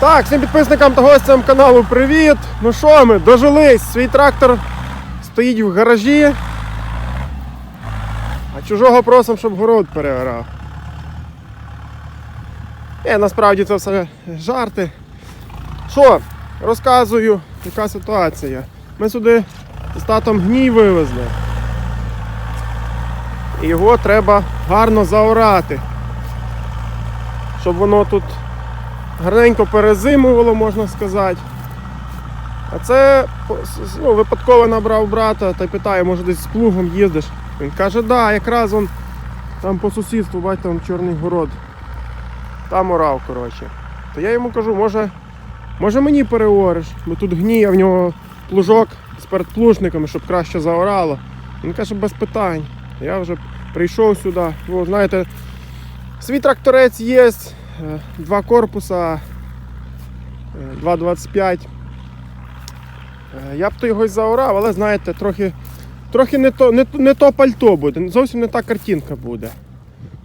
Так, всім підписникам та гостям каналу привіт! Ну що ми, дожились, свій трактор стоїть в гаражі, а чужого просимо, щоб город переорав. Е, насправді це все жарти. Що, розказую, яка ситуація. Ми сюди з татом гній вивезли. І його треба гарно заорати, щоб воно тут гарненько перезимувало, можна сказати. А це ну, випадково набрав брата та питає, може десь з плугом їздиш. Він каже, да, якраз он там по сусідству, бать, там чорний город. Там орав, коротше. То я йому кажу, може, може мені переориш, бо тут гній, а в нього плужок з передплужниками, щоб краще заорало. Він каже, без питань. Я вже прийшов сюди. Ну, знаєте, свій тракторець є, е, два корпуса, е, 2,25. Е, Я б то його й заорав, але знаєте, трохи, трохи не, то, не, не то пальто буде, зовсім не та картинка буде.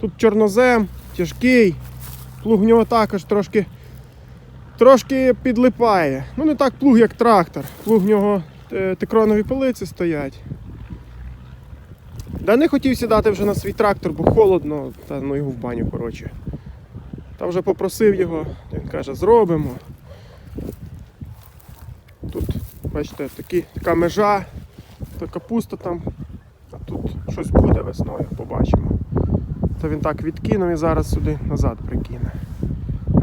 Тут чорнозем, тяжкий, плуг в нього також трошки, трошки підлипає. Ну не так плуг, як трактор. Плуг в нього е, текронові полиці стоять. Да не хотів сідати вже на свій трактор, бо холодно, та ну його в баню, коротше. Та вже попросив його, він каже, зробимо. Тут, бачите, такі, така межа, то капуста там, а тут щось буде весною, побачимо. То він так відкинув і зараз сюди назад прикине.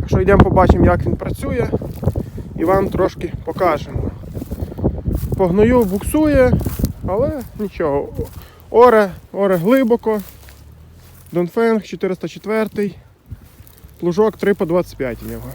Так йдемо побачимо, як він працює і вам трошки покажемо. Погною буксує, але нічого. Оре, оре глибоко. Донфенг 404. Плужок 3 по 25 у нього.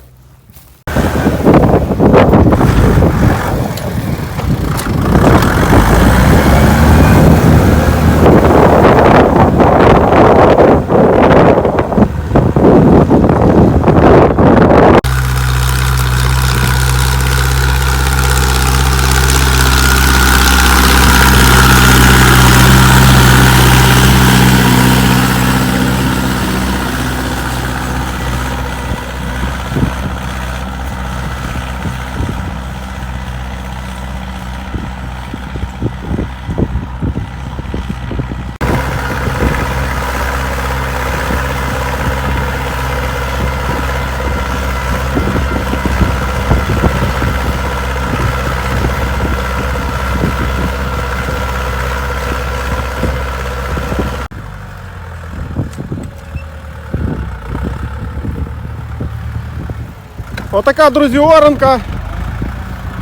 Отака, друзі, оранка.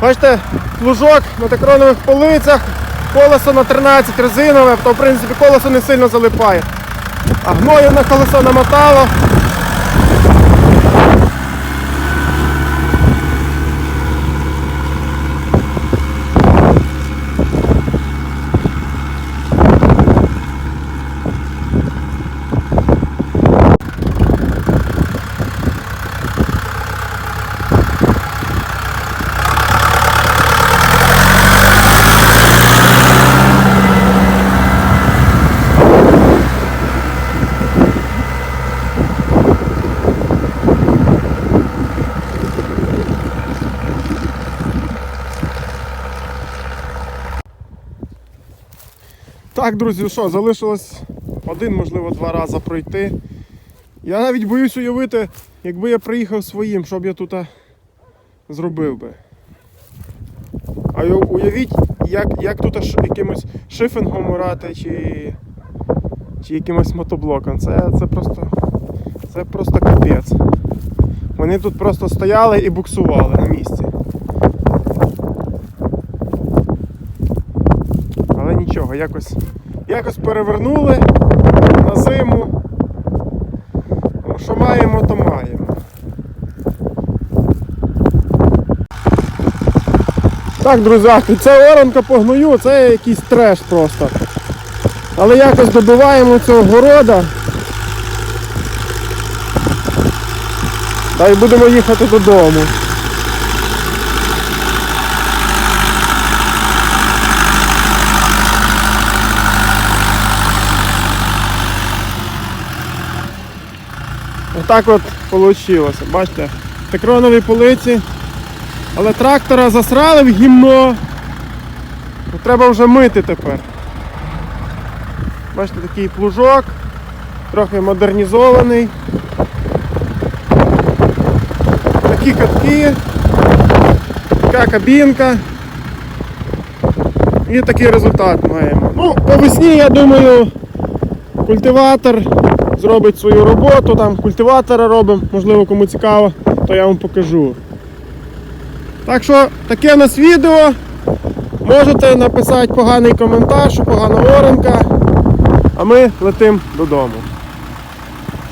Бачите, плужок на текронових полицях, колесо на 13 резинове, то в принципі колесо не сильно залипає. А гною на колесо намотало. Так, друзі, що, залишилось один, можливо, два рази пройти. Я навіть боюсь уявити, якби я приїхав своїм, що б я тут зробив би. А уявіть, як, як тут якимось шифингом орати чи, чи якимось мотоблоком. Це, це просто. Це просто капець. Вони тут просто стояли і буксували на місці. Але якось, якось перевернули на зиму. Що маємо, то маємо. Так, друзяки, це оранка по гною, це якийсь треш просто. Але якось добиваємо цього города. Та й будемо їхати додому. Отак от вийшло. Бачите, текроновій полиці. Але трактора засрали в гімно. Ну, Треба вже мити тепер. Бачите, такий плужок, трохи модернізований. Такі катки, така кабінка. І такий результат маємо. Ну, по весні, я думаю, культиватор зробить свою роботу, там культиватора робимо, можливо, кому цікаво, то я вам покажу. Так що таке у нас відео. Можете написати поганий коментар, що погана оранка. А ми летимо додому.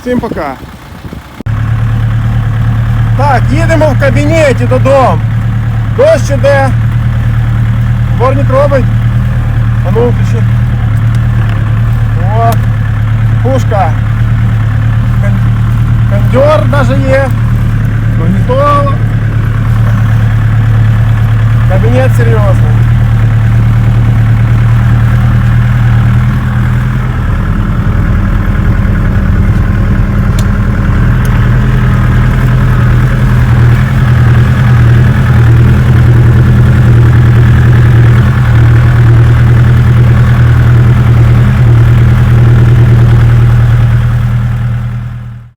Всім пока. Так, їдемо в кабінеті додому. Дощ іде. Дворник робить. А ну включи. О, пушка. Кон- есть, даже є. Магнітола. Кабінет серйозний.